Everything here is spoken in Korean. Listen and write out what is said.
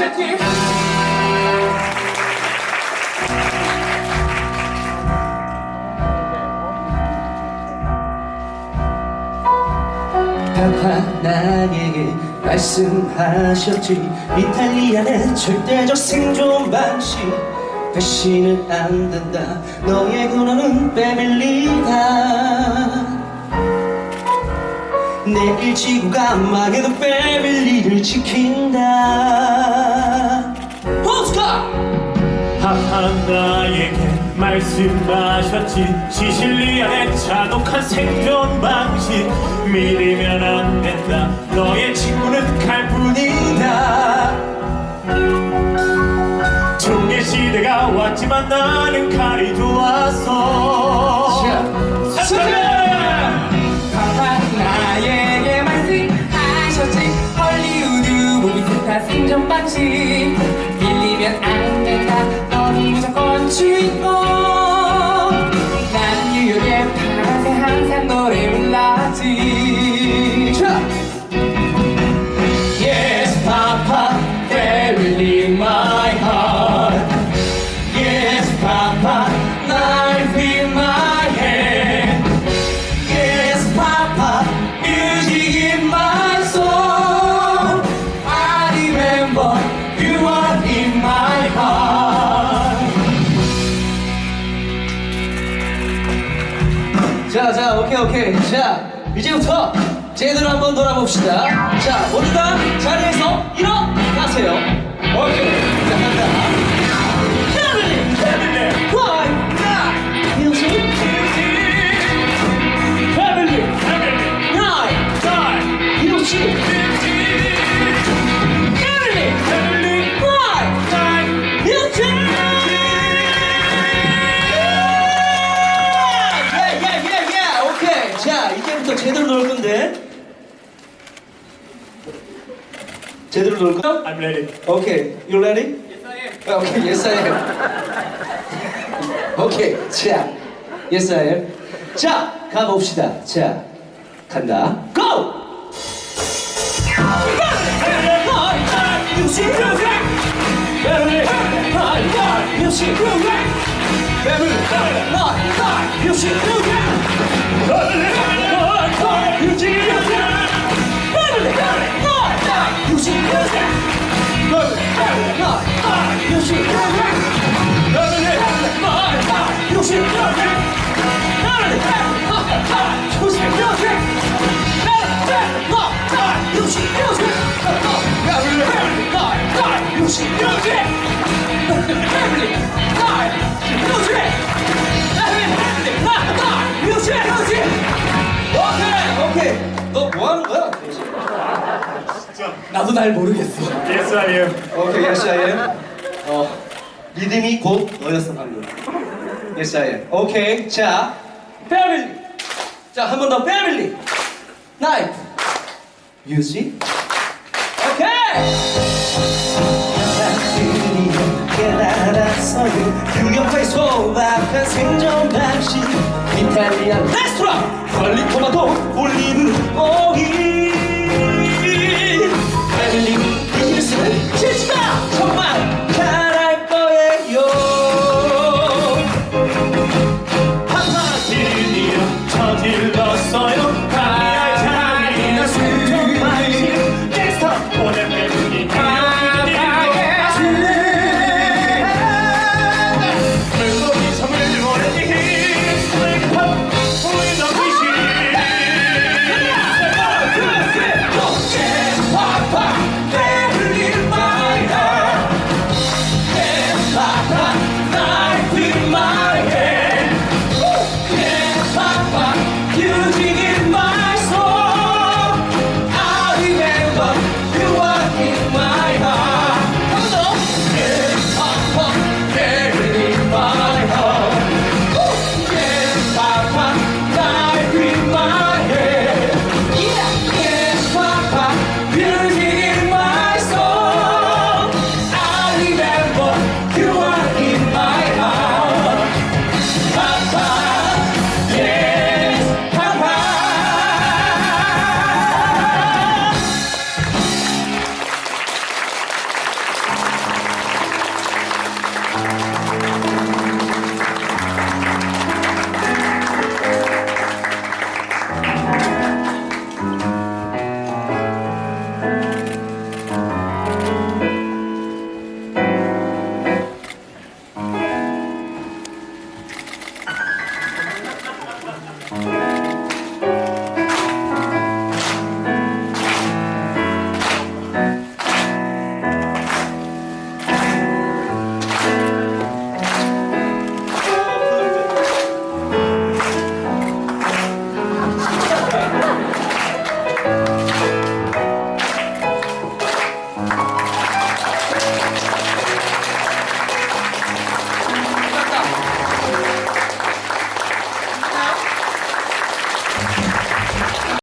채팅. 나에게 말씀하셨지. 이탈리아의 절대적 생존 방식. 배신은 안 된다. 너의 근원은 패밀리다. 내일 지구가 망해도 패밀리를 지킨다. 포스카! 하하 나에게 말씀하셨지. 시실리아의 잔혹한 생존 방식. 믿으면 안 된다. 너의 친구는 칼뿐이다. 종의 시대가 왔지만 나는 칼이 좋았어 자, 자, 오케이, 오케이. 자, 이제부터 제대로 한번 돌아봅시다. 자, 모두 다 자리에서 일어나세요. 오케이. 제대로 놀 거? I'm ready 오케이. You ready? Yes, I am. 오케이, yes, I am. 오케이. 자, yes, I am. 자, 가봅시다. 자, 간다. Go! 오케이, 오케이. 너 뭐 하는 거야? 나도 날 모르겠어 Yes I am 오케이, yes I am. 어, 리듬이 곧 너였어 방금. Yes I am. 오케이, 자, 패밀리. 자, 한 번 더 패밀리. 나이프. 뮤직. 오케이. 옆에 소박한 생존 방식 이탈리안 레스토랑